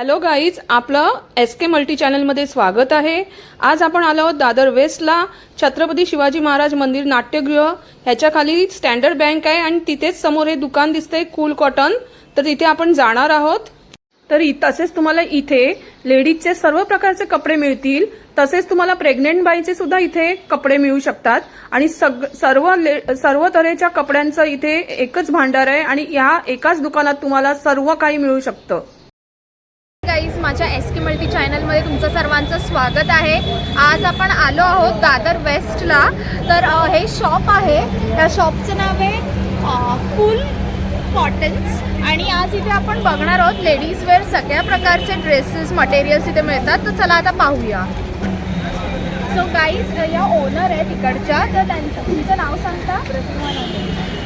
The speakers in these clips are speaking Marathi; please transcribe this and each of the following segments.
हॅलो गाईज आपलं एस के मल्टी चॅनलमध्ये स्वागत आहे. आज आपण आलो आहोत दादर वेस्टला. छत्रपती शिवाजी महाराज मंदिर नाट्यगृह. ह्याच्या खाली स्टँडर्ड बँक आहे आणि तिथेच समोर हे दुकान दिसतंय कूल कॉटन. तर तिथे आपण जाणार आहोत. तर तसेच तुम्हाला इथे लेडीजचे सर्व प्रकारचे कपडे मिळतील. तसेच तुम्हाला प्रेग्नेंट बाईचे सुद्धा इथे कपडे मिळू शकतात. आणि सग सर्व ले- सर्व तऱ्हेच्या कपड्यांचं इथे एकच भांडार आहे आणि या एकाच दुकानात तुम्हाला सर्व काही मिळू शकतं. माझ्या एस के मल्टी चॅनलमध्ये तुमचं सर्वांचं स्वागत आहे. आज आपण आलो आहोत दादर वेस्टला तर हे शॉप आहे. या शॉपचं नाव आहे कुल कूल कॉटन्स आणि आज इथे आपण बघणार आहोत लेडीज वेअर सगळ्या प्रकारचे ड्रेसेस मटेरियल्स इथे मिळतात. तर चला आता पाहूया. सो गाईज या ओनर आहे तिकडच्या तर त्यांचं तुमचं नाव सांगता? प्रतिमा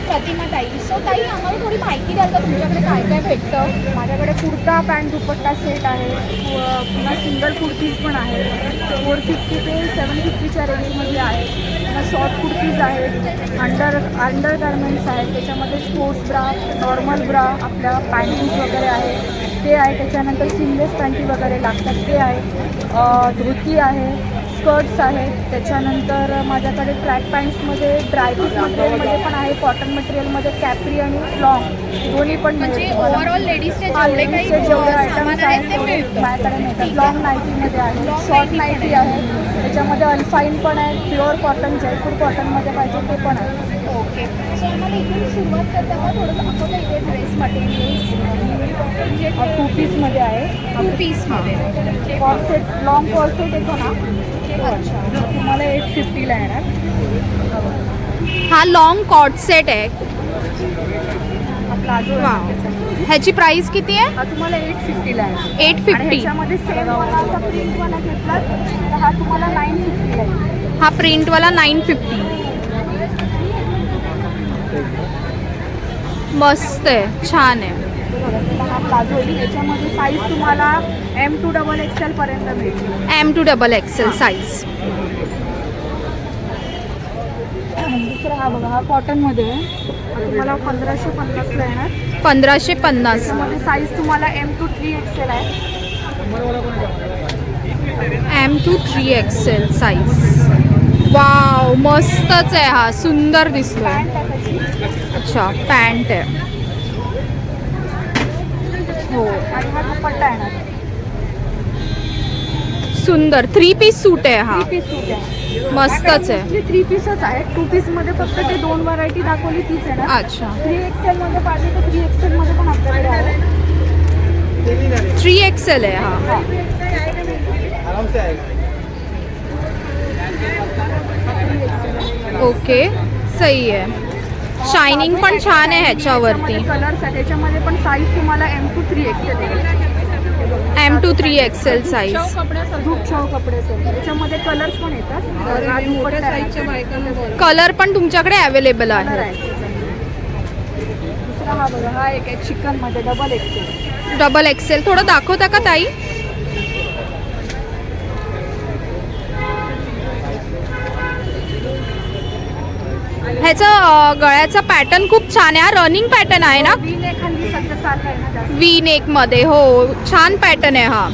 ताई. सो ताई आम्हाला थोडी माहिती द्याल का तुमच्याकडे काय काय भेटतं? माझ्याकडे कुर्ता पॅन्ट दुपट्टा सेट आहे. व पुन्हा सिंगल कुर्तीज पण आहे फोर फिफ्टी ते सेवन फिफ्टीच्या रेंजमध्ये आहे पुन्हा शॉर्ट कुर्तीज आहेत. अंडर अंडर गार्मेंट्स आहेत. त्याच्यामध्ये स्पोर्ट्स ब्रा नॉर्मल ब्रा आपल्या पॅन्टीज वगैरे आहे ते आहे त्याच्यानंतर सिमलेस पॅन्टी वगैरे लागतात. ते आहे धोती आहे. स्कर्ट्स आहेत त्याच्यानंतर माझ्याकडे ट्रॅक पॅन्ट्समध्ये ड्रायफ्रूट मटेरियलमध्ये पण आहे कॉटन मटेरियलमध्ये कॅपरी आणि लॉंग दोन्ही पण म्हणजे. ओव्हरऑल लेडीजचे जेवढे आयटम्स आहेत माझ्याकडे मिळतात. लॉंग नाईटीमध्ये आहे शॉर्ट नाईटी आहे. त्याच्यामध्ये अल्फाईन पण आहे प्युअर कॉटन जयपूर कॉटनमध्ये पाहिजे ते पण आहे. ओके सो आम्हाला इथून सुरुवात करता का? थोडं दाखवता इथे ड्रेस मटेरियल्स टू पीसमध्ये आहे. टू पीसमध्ये कॉर्सेट लॉंग कॉर्सेट येतो ना? अच्छा तुम्हाला एट फिफ्टीला येणार. हा लॉंग कॉट सेट आहे. हा प्लाझो. ह्याची प्राइस किती आहे? हा तुम्हाला एट फिफ्टीला आहे एट फिफ्टी ह्याच्यामध्ये सेम वाला असा प्रिंटवाला घेतला तर हा तुम्हाला नाईन फिफ्टीला आहे हा प्रिंटवाला नाईन फिफ्टी मस्त आहे छान आहे. बघा, हा प्लाझो येईल याच्यामध्ये साईज तुम्हाला एम टू डबल एक्सेल पर्यंत मिळतील M to double XL size दुसरा हा बघा हा कॉटनमध्ये आहे तुम्हाला पंधराशे पन्नासला येणार. पंधराशे पन्नास. साईज तुम्हाला एम टू थ्री एक्सेल आहे. M to three XL size wow मस्तच आहे हा. सुंदर दिसतोय. अच्छा पॅन्ट आहे. हो आणि हा दुपट्टा येणार सुंदर. थ्री पीस सूट आहे हा. थ्री पीस सूट आहे. मस्तच आहे. थ्री पीसच आहे. टू पीसमध्ये फक्त ते दोन व्हरायटी दाखवली तीच आहे ना. अच्छा. थ्री एक्सेलमध्ये पाहिजे तर थ्री एक्सेलमध्ये पण आपल्याकडे आहे. थ्री एक्सेल आहे हा. ओके सही आहे. शायनिंग पण छान आहे ह्याच्यावरती. कलर्स आहे त्याच्यामध्ये पण साईज तुम्हाला M to three XL M to three XL size खूप कपडे आहेत त्याच्यामध्ये कलर्स पण येतात. हा. कलर पण तुमच्याकडे अवेलेबल आहे. हा बघा हा एक आहे चिकनमध्ये डबल एक्सेल डबल एक्सेल थोडं दाखवता का ताई? ह्याचं अं, गळ्याचा पॅटर्न खूप छान आहे. हा रनिंग पॅटर्न आहे ना? वी नेकमध्ये हो. छान पॅटर्न आहे हा.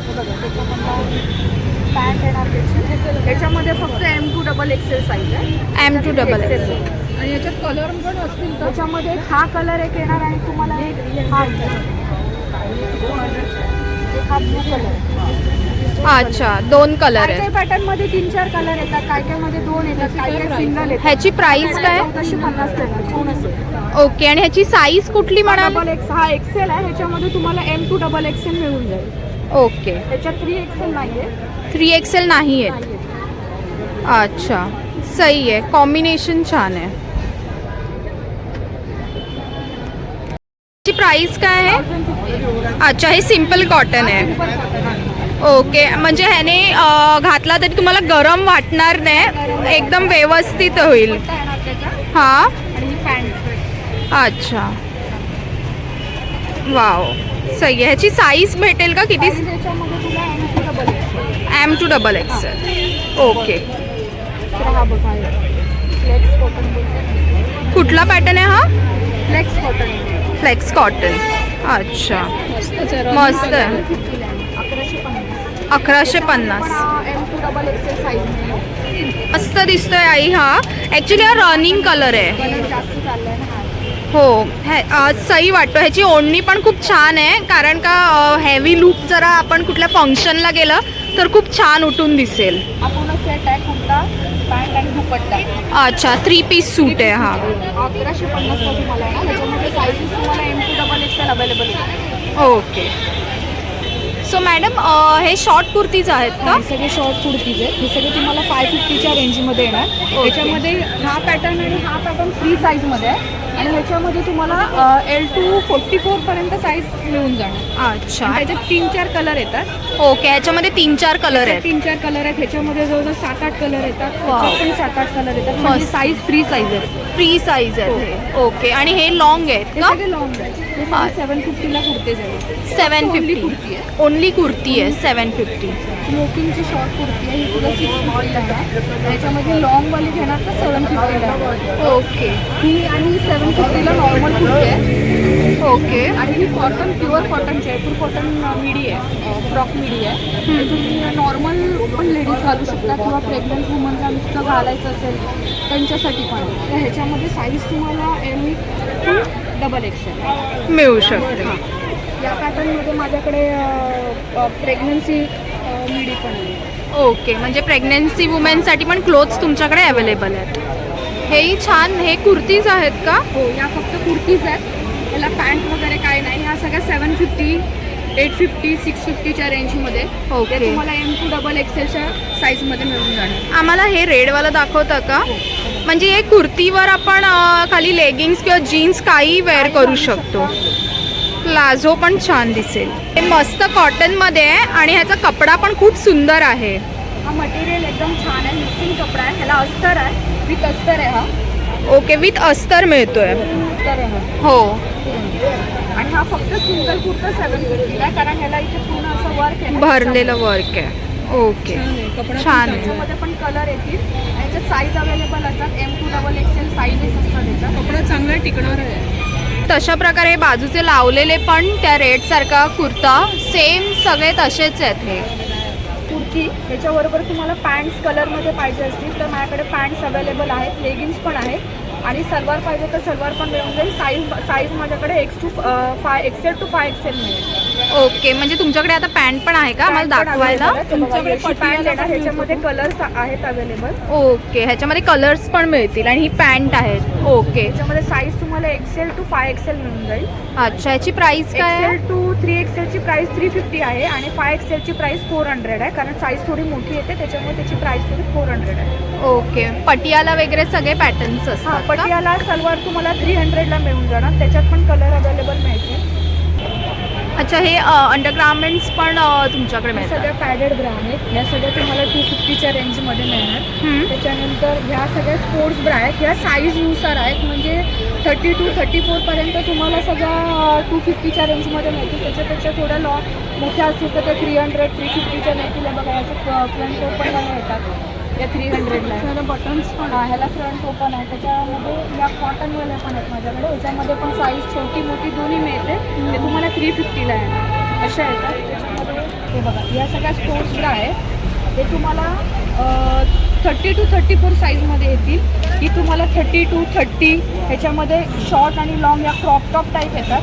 त्याच्यामध्ये फक्त M to double XL size आहे. M to double. एक्सेल आणि याच्यात कलर पण असतील त्याच्यामध्ये हा कलर एक येणार आणि तुम्हाला हा हा ब्लू कलर अच्छा दोन कलर आहेत. काय पॅटर्नमध्ये तीन चार कलर येतात? काय काय मध्ये दोन येतात? काय काय सिंगल येतात? ह्याची प्राइस काय? चौदाशे पन्नास येणार दोन असेल ओके आणि ह्याची साईज कुठली म्हणाल डबल एक्स हा एक्सेल आहे. ह्याच्यामध्ये तुम्हाला एम टू डबल एक्सेल मिळून जाईल. ओके. त्याच्यात थ्री एक्सेल नाही थ्री एक्सेल नाही आहेत. अच्छा सही आहे. कॉम्बिनेशन छान आहे. ची प्राइस काय आहे? अच्छा हे सिंपल कॉटन आहे. ओके म्हणजे ह्याने घातला तरी तुम्हाला गरम वाटणार नाही. एकदम व्यवस्थित होईल. हां? अच्छा. वाव. सही आहे ह्याची साईज भेटेल का किती? M to double XL okay. कुठला पॅटर्न आहे हा? फ्लेक्स कॉटन फ्लेक्स कॉटन अच्छा. मस्त आहे अकराशे पन्नास. मस्त दिसतोय आई हा. ॲक्च्युली हा रनिंग कलर आहे. हा. हो सही वाटतो. ह्याची ओढणी पण खूप छान आहे. कारण का हेवी लुक जरा आपण कुठल्या फंक्शनला गेलं तर खूप छान उठून दिसेल. अच्छा थ्री पीस सूट आहे हा. अकराशे आहे ओके सो मॅडम हे शॉर्ट कुर्तीज आहेत का? सगळे शॉर्ट कुर्तीज आहेत. हे सगळे तुम्हाला फाय फिफ्टीच्या रेंजमध्ये येणार. ह्याच्यामध्ये हा पॅटर्न आणि हा पॅटर्न फ्री साईजमध्ये आहे. आणि ह्याच्यामध्ये तुम्हाला एल टू फोर्टी फोरपर्यंत साईज मिळून जाणार. अच्छा. त्याच्यात तीन चार कलर येतात. ओके ह्याच्यामध्ये तीन चार कलर आहेत. तीन चार कलर आहेत. ह्याच्यामध्ये जवळजवळ सात आठ कलर येतात. सात आठ कलर येतात. साईज फ्री साईज आहे फ्री साईज आहेत हे. ओके आणि हे लॉंग आहेत हे का? लॉंग आहे हे हा. सेवन फिफ्टीला कुर्ते सेवन फिफ्टी कुर्ती आहे. ओनली कुर्ती आहे सेवन फिफ्टी स्मोकिंगची शॉर्ट कुर्ती आहे. ही तुला सिक्स आहे. त्याच्यामध्ये लॉंगवाली घेणार तर सेवन फिफ्टीला ओके ही आणि सेवन फिफ्टीला नॉर्मल कुर्ती आहे. ओके आणि ही cotton pure cotton Jaipur cotton midi आहे. फ्रॉक मिडी आहे. तुम्ही नॉर्मल पण लेडीज घालू शकता किंवा प्रेग्नंट वुमनला नुसतं घालायचं असेल त्यांच्यासाठी पण. तर ह्याच्यामध्ये साईज तुम्हाला एम टू डबल एक्सेल मिळू शकते. या पॅटर्नमध्ये माझ्याकडे प्रेग्नन्सी मिडी पण आहे. ओके म्हणजे प्रेग्नेन्सी वुमेनसाठी पण क्लोथ्स तुमच्याकडे अवेलेबल आहेत. हेही छान हे कुर्तीज आहेत का? हो या फक्त कुर्तीज आहेत. याला पॅन्ट वगैरे काय नाही. ह्या सगळ्या seven fifty eight fifty six फिफ्टीच्या रेंजमध्ये ओके. ते तुम्हाला एम टू डबल एक्सेलच्या साईजमध्ये मिळून जाणार. आम्हाला हे रेडवालं दाखवतं का? म्हणजे हे कुर्तीवर आपण अ, खाली लेगिंग्स किंवा जीन्स काही वेअर करू शकतो. प्लाझो पण छान दिसेल. हे मस्त कॉटनमध्ये आहे आणि ह्याचा कपडा पण खूप सुंदर आहे. हा मटेरियल एकदम छान आहे. मिक्सिंग कपडा आहे. ह्याला अस्तर आहे. विथ अस्तर आहे हा. ओके विथ अस्तर मिळतोय. अस्तर आहे हा. हो. हा फक्त सिंगल कुर्ता सेवन फिफ्टीला आहे कारण ह्याला इथे पूर्ण असं वर्क आहे. भरलेलं वर्क आहे. ओके छान आहे. कपडा छान आहे. त्याच्यामध्ये पण कलर येतील. आणि याच्यात साईज अवेलेबल असतात. M to double XL sizes असतात त्याच्यात कपडा चांगला टिकणार आहे. तशा प्रकारे बाजूचे लावलेले पण त्या रेड सारखा कुर्ता सेम सगळे तसेच आहेत हे. कुर्ती त्याच्याबरोबर तुम्हाला पॅन्ट्स कलरमध्ये पाहिजे असतील तर माझ्याकडे पॅन्ट्स अवेलेबल आहेत लेगिन्स पण आहेत. आणि सलवार पाहिजे तर सलवार पण मिळून जाईल. साईज साईज माझ्याकडे X to five XL to five XL मिळेल. ओके म्हणजे तुमच्याकडे आता पॅन्ट पण आहे का? मला दाखवायला? आहे. तुमच्याकडे पॅन्ट येणार ह्याच्यामध्ये कलर्स आहेत अवेलेबल ओके ह्याच्यामध्ये कलर्स पण मिळतील आणि ही पॅन्ट आहेत. ओके त्याच्यामध्ये साईज तुम्हाला एक्सेल टू फाय एक्सेल मिळून जाईल. अच्छा याची प्राइस काय आहे? एक्सेल टू थ्री एक्सेलची प्राइस थ्री फिफ्टी आहे आणि फाय एक्सेलची प्राइस फोर हंड्रेड आहे. कारण साईज थोडी मोठी येते त्याच्यामुळे त्याची प्राइस थोडी फोर हंड्रेड आहे. ओके पटियाला वगैरे सगळे पॅटर्न्स हां असतात का? पटियाला सलवार तुम्हाला थ्री हंड्रेडला मिळून जाणार. त्याच्यात पण कलर अवेलेबल मिळतील. अच्छा हे अंडरगार्मेंट्स पण अ, तुमच्याकडे मिळतात. सगळ्या पॅडेड ब्रा आहेत. या सगळ्या तुम्हाला टू फिफ्टीच्या रेंजमध्ये मिळणार. हम्म. त्याच्यानंतर ह्या सगळ्या स्पोर्ट्स ब्रा आहेत. ह्या साईजनुसार आहेत. म्हणजे थर्टी टू थर्टी फोरपर्यंत तुम्हाला सगळ्या टू फिफ्टीच्या रेंजमध्ये मिळतील. त्याच्यापेक्षा थोड्या लॉ मोठ्या असतील तर त्या थ्री हंड्रेड थ्री फिफ्टीच्या मिळतील बघा याचे फ्रंट ओपनवाल्या येतात. या थ्री हंड्रेडला बटन्स पण आहे ह्याला फ्रंट ओपन आहे. त्याच्यामध्ये या कॉटनवाल्या पण आहेत माझ्याकडे. ह्याच्यामध्ये पण साईज छोटी मोठी दोन्ही मिळते. ते तुम्हाला थ्री फिफ्टीला आहे अशा येतात. त्याच्यामध्ये हे बघा या सगळ्या स्पोर्ट्स ब्रा आहेत ते तुम्हाला थर्टी टू थर्टी फोर साईजमध्ये येतील. ही तुम्हाला थर्टी टू थर्टी ह्याच्यामध्ये शॉर्ट आणि लॉंग या क्रॉप टॉप टाईप येतात.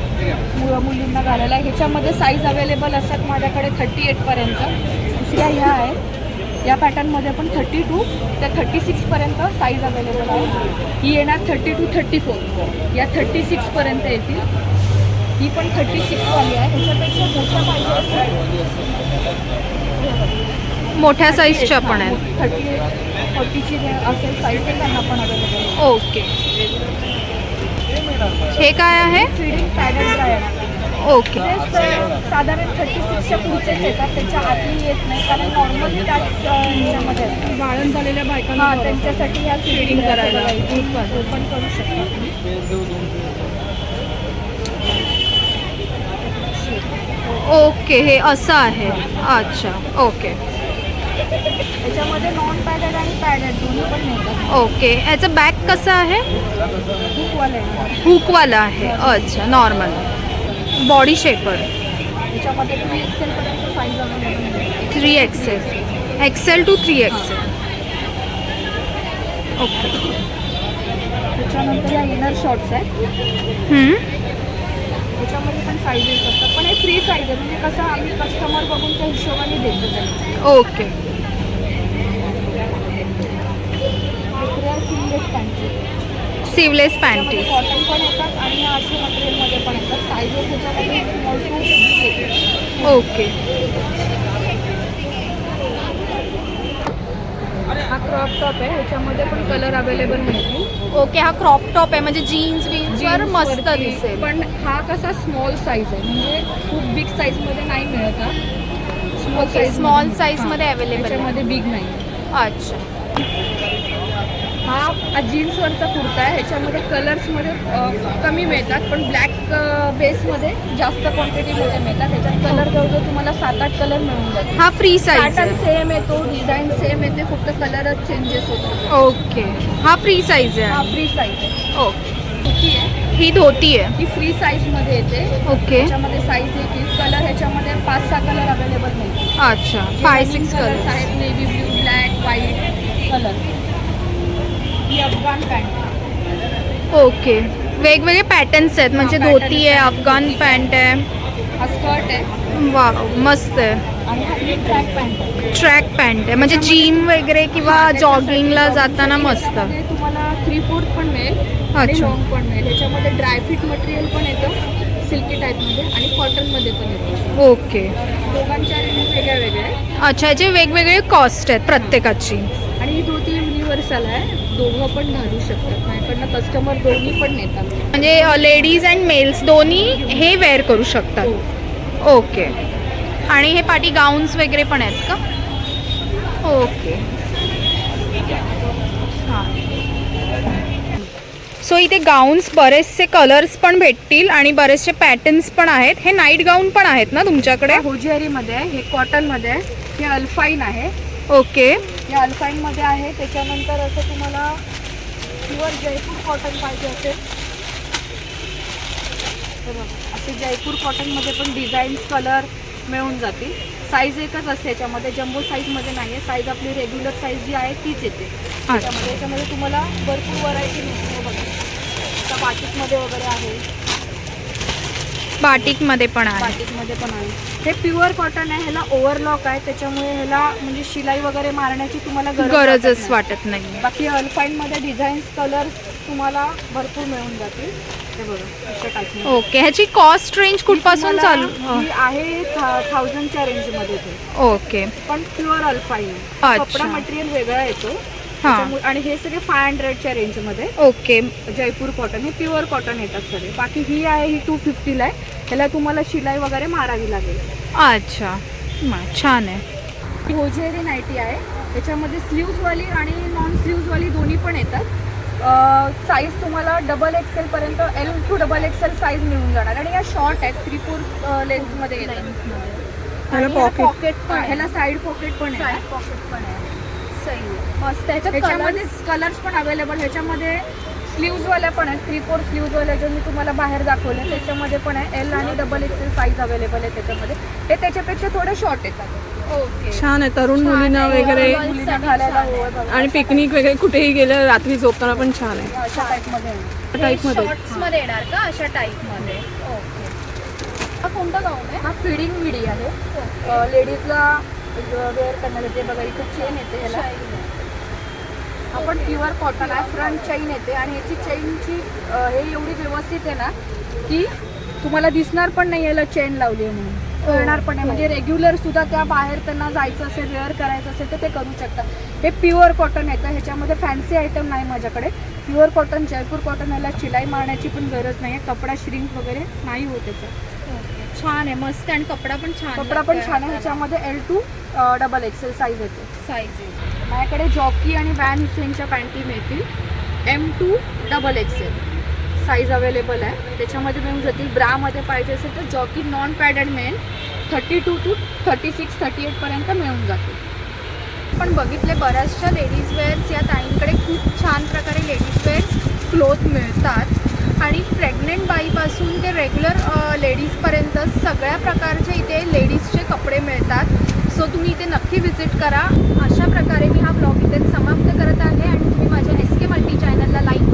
मु मुलींना घालायला. ह्याच्यामध्ये साईज अवेलेबल असतात माझ्याकडे थर्टी एटपर्यंत दुसऱ्या ह्या आहेत. या पॅटर्नमध्ये पण थर्टी टू त्या थर्टी सिक्सपर्यंत साईज अवेलेबल आहे. ही येणार थर्टी टू थर्टी फोर या थर्टी सिक्सपर्यंत येतील. ही पण थर्टी सिक्सवाली आहे. ह्याच्यापेक्षा मोठ्या पाहिजे मोठ्या साईजच्या पण आहेत. थर्टी फोर्टीची असेल साईज तर त्यांना पण अवेलेबल ओके. हे काय आहे? Feeding paddle dryer okay. साधारण थर्टी सिक्सच्या पुढचेच येतात त्याच्या आधी येत नाही कारण नॉर्मल त्याच असतात बाळण झालेल्या बायकांना हां त्यांच्यासाठी ह्या फिडिंग करायला. ओपन करू शकता. तुम्ही. ओके हे असं आहे. अच्छा ओके. त्याच्यामध्ये नॉन पॅडेड आणि पॅडेड दोन्ही पण मिळतात. ओके. ह्याचं बॅग कसं आहे? बुकवाले हुकवाला आहे. अच्छा नॉर्मल बॉडी शेपर त्याच्यामध्ये तुम्ही एक्सेलपर्यंत साईज अवेलेबल आहे three XL XL to three XL okay त्याच्यानंतर या इनर शॉर्ट्स आहेत. त्याच्यामध्ये पण साईजेस असतात. पण हे फ्री साईज आहे. म्हणजे कसं आम्ही कस्टमर बघून त्या हिशोबाने देतो. ओके दुसऱ्या सिंगलेस पॅन्ट सिवलेस कॉटन पण येतात आणि असे मटेरियलमध्ये पण येतात. साईजेस ह्याच्यामध्ये स्मॉल टू बिग येते ओके हा क्रॉप टॉप आहे. ह्याच्यामध्ये पण कलर अवेलेबल मिळतील ओके हा क्रॉप टॉप आहे. म्हणजे जीन्स बीन्सवर मस्त. दिसेल. पण हा कसा स्मॉल साईज आहे. म्हणजे खूप बिग साईजमध्ये नाही मिळत हा. स्मॉल Okay, small size मध्ये available आहे. त्याच्यामध्ये बिग नाही. अच्छा. हा जीन्सवरचा कुर्ता आहे. ह्याच्यामध्ये कलर्समध्ये कमी मिळतात पण ब्लॅक बेसमध्ये जास्त क्वांटिटीमध्ये मिळतात. ह्याच्यात कलर जवळजवळ तुम्हाला सात आठ कलर मिळून जातील. हा फ्री साईज पॅटर्न आहे सेम येतो डिझाईन सेम येते फक्त कलरच चेंजेस होतो ओके हा फ्री साईज हा आहे फ्री साईज आहे ओके आहे. ही धोती आहे. ही फ्री साईजमध्ये येते. ओके ह्याच्यामध्ये साईज येतील कलर ह्याच्यामध्ये पाच सहा कलर अवेलेबल नाही अच्छा फाय सिक्स कलर्स कलर आहेत navy blue black white colour ही अफगाण पॅन्ट. ओके. वेगवेगळे पॅटर्न्स आहेत. म्हणजे धोती आहे. अफगाण पॅन्ट आहे. स्कर्ट आहे. वा मस्त आहे. ट्रॅक पॅन्ट ट्रॅक पॅन्ट आहे. म्हणजे जिम वगैरे किंवा जॉगिंगला जाताना मस्त. त्याच्यामध्ये तुम्हाला थ्री फोर्थ पण मिळेल अच्छा. लॉंग पण मिळेल. ह्याच्यामध्ये ड्रायफिट मटेरियल पण येतं. सिल्की टाईपमध्ये आणि कॉटनमध्ये पण येतं. ओके. दोघांच्या रेंज वेगळ्या वेगळ्या अच्छा याचे वेगवेगळे कॉस्ट आहेत प्रत्येकाची. आणि ही धोती युनिव्हर्सल आहे. दोघं पण घालू शकतात. माझ्याकडनं कस्टमर दोन्ही पण नेतात. म्हणजे लेडीज अँड मेल्स दोन्ही हे वेअर करू शकतात. ओके आणि हे पाठी गाऊन्स वगैरे पण आहेत का? ओके हां. सो इथे गाऊन्स बरेचसे कलर्स पण भेटतील आणि बरेचसे पॅटर्न्स पण आहेत. हे नाईट गाऊन पण आहेत ना तुमच्याकडे? होजियारीमध्ये आहे. हे कॉटनमध्ये आहे. हे अल्फाईन आहे. ओके. हे अल्फाईनमध्ये आहे. त्याच्यानंतर असं तुम्हाला प्युअर जयपूर कॉटन पाहिजे असेल. असे जयपूर कॉटनमध्ये पण डिझाईन्स कलर मिळून जातील. साईज एकच असते याच्यामध्ये. जम्बो साईजमध्ये नाही आहे साईज आपली रेग्युलर साईज जी आहे तीच येते. त्याच्यामध्ये याच्यामध्ये तुम्हाला भरपूर व्हरायटी मिळते बघा. आता बाटिकमध्ये वगैरे आहे. बाटिकमध्ये पण आहे. बाटिकमध्ये पण आहे. हे प्युअर कॉटन आहे ह्याला ओव्हरलॉक आहे त्याच्यामुळे ह्याला म्हणजे शिलाई वगैरे मारण्याची तुम्हाला वाटत गरजच नाही. वाटत नाही बाकी अल्फाईनमध्ये डिझाईन्स कलर्स तुम्हाला भरपूर मिळून जातील. हे बघा अशा टाईपमध्ये ओके ह्याची कॉस्ट रेंज कुठपासून चालू? ही आहे थाउजंडच्या रेंजमध्ये ते ओके. पण प्युअर अल्फाईन. अच्छा. कपडा मटेरियल वेगळा येतो. त्याच्यामुळे- आणि हे सगळे फाय हंड्रेडच्या रेंजमध्ये ओके. जयपूर कॉटन हे प्युअर कॉटन येतात सगळे. बाकी ही आहे ही टू फिफ्टीला आहे. ह्याला तुम्हाला शिलाई वगैरे मारावी लागेल. अच्छा. छान आहे. ही होजेरी नाईटी आहे. त्याच्यामध्ये स्लीव्जवाली आणि नॉन स्लीव्जवाली दोन्ही पण येतात. साईज तुम्हाला डबल एक्सेल पर्यंत L to double XL size मिळून जाणार. आणि या शॉर्ट आहेत थ्री फोर लेंथमध्ये येतात. पॉकेट पण ह्याला साईड पॉकेट पण आहे. पॉकेट पण आहे. मस्त. ह्याच्यामध्ये कलर्स पण अवेलेबल ह्याच्यामध्ये स्लीव्जवाल्या पण आहेत. थ्री फोर स्लीव्जवाल्या जे मी तुम्हाला बाहेर दाखवले त्याच्यामध्ये पण आहे. एल आणि डबल एक्सेल साईज अवेलेबल आहे त्याच्यामध्ये. हे त्याच्यापेक्षा थोडे शॉर्ट येतात. ओके. छान आहे. तरुण मुलींना वगैरे. आणि पिकनिक वगैरे कुठेही गेलं रात्री झोपताना पण छान आहे. अशा टाईपमध्ये आहे. टाईपमध्ये येणार का? अशा टाईपमध्ये ओके. हा कोणता गाऊन आहे? हा फिडिंग मिडी आहे. लेडीजला वेअर करण्यासाठी ते बघा इथे चेन येते ह्याला आपण प्युअर कॉटन आहे फ्रंट चेन येते आणि याची चेनची हे एवढी व्यवस्थित आहे ना की तुम्हाला दिसणार पण नाही याला चेन लावली आहे म्हणून. कळणार पण नाही. म्हणजे रेग्युलर सुद्धा त्या बाहेर त्यांना जायचं असेल वेअर करायचं असेल तर ते करू शकतात. हे प्युअर कॉटन येतं. ह्याच्यामध्ये फॅन्सी आयटम नाही माझ्याकडे. प्युअर कॉटन जयपूर कॉटन याला शिलाई मारण्याची पण गरज नाही आहे कपडा श्रिंक वगैरे नाही होत त्याचा छान आहे मस्त आणि कपडा पण छान कपडा पण छान आहे ह्याच्यामध्ये L to double XL size येते. साईज माझ्याकडे जॉकी आणि वॅन हुसेनच्या पॅन्टी मिळतील. M to double XL size available आहे. त्याच्यामध्ये मिळून जातील ब्रामध्ये पाहिजे असेल तर जॉकी नॉन पॅडेड मिळेल thirty two to thirty six thirty एटपर्यंत मिळून जातील. पण बघितले बऱ्याचशा लेडीज वेअर्स या ताईंकडे खूप छान प्रकारे लेडीज वेअर्स क्लोथ मिळतात. आणि प्रेग्नेंट बाईपासून ते रेग्युलर लेडीजपर्यंत सगळ्या प्रकारचे इथे लेडीजचे कपडे मिळतात. सो तुम्ही इथे नक्की व्हिजिट करा. अशा प्रकारे मी हा ब्लॉग इथे समाप्त करत आहे आणि तुम्ही माझ्या एस के मल्टी चॅनलला लाईक